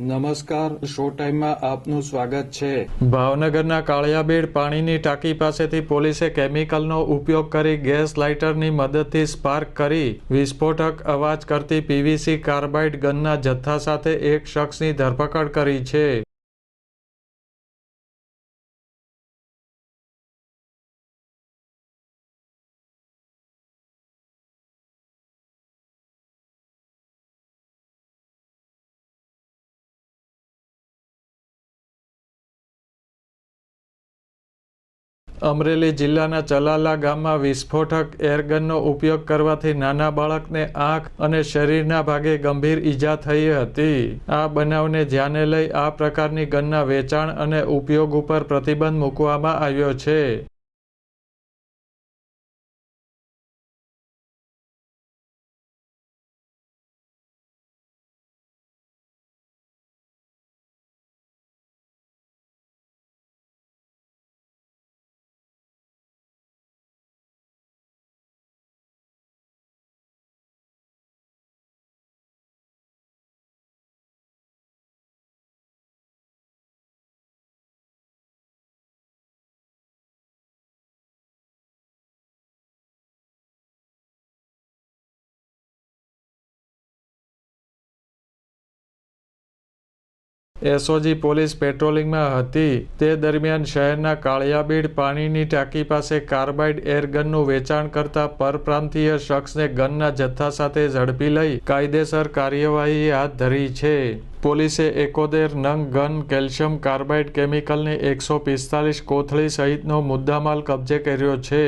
નમસ્કાર, શો ટાઈમમાં આપનું સ્વાગત છે. ભાવનગરના કાળિયાબીડ પાણીની ટાંકી પાસેથી પોલીસે કેમિકલનો ઉપયોગ કરી ગેસ લાઇટરની મદદથી સ્પાર્ક કરી વિસ્ફોટક અવાજ કરતી પીવીસી કાર્બાઇડ ગનના જથ્થા સાથે એક શખ્સની ધરપકડ કરી છે. અમરેલી જિલ્લાના ચલાલા ગામમાં વિસ્ફોટક એરગનનો ઉપયોગ કરવાથી નાના બાળકને આંખ અને શરીરના ભાગે ગંભીર ઈજા થઈ હતી. આ બનાવને ધ્યાને લઈ આ પ્રકારની ગનના વેચાણ અને ઉપયોગ ઉપર પ્રતિબંધ મૂકવામાં આવ્યો છે. એસઓજી પોલીસ પેટ્રોલિંગમાં હતી. તે દરમિયાન શહેરના કાળિયાબીડ પાણીની ટાંકી પાસે કાર્બાઇડ એરગનનું વેચાણ કરતા પરપ્રાંતીય શખ્સને ગનના જથ્થા સાથે ઝડપી લઈ કાયદેસર કાર્યવાહી હાથ ધરી છે. પોલીસે એકોતેર નંગ ગન, કેલ્શિયમ કાર્બાઇડ કેમિકલની એકસો પિસ્તાલીસ કોથળી સહિતનો મુદ્દામાલ કબજે કર્યો છે.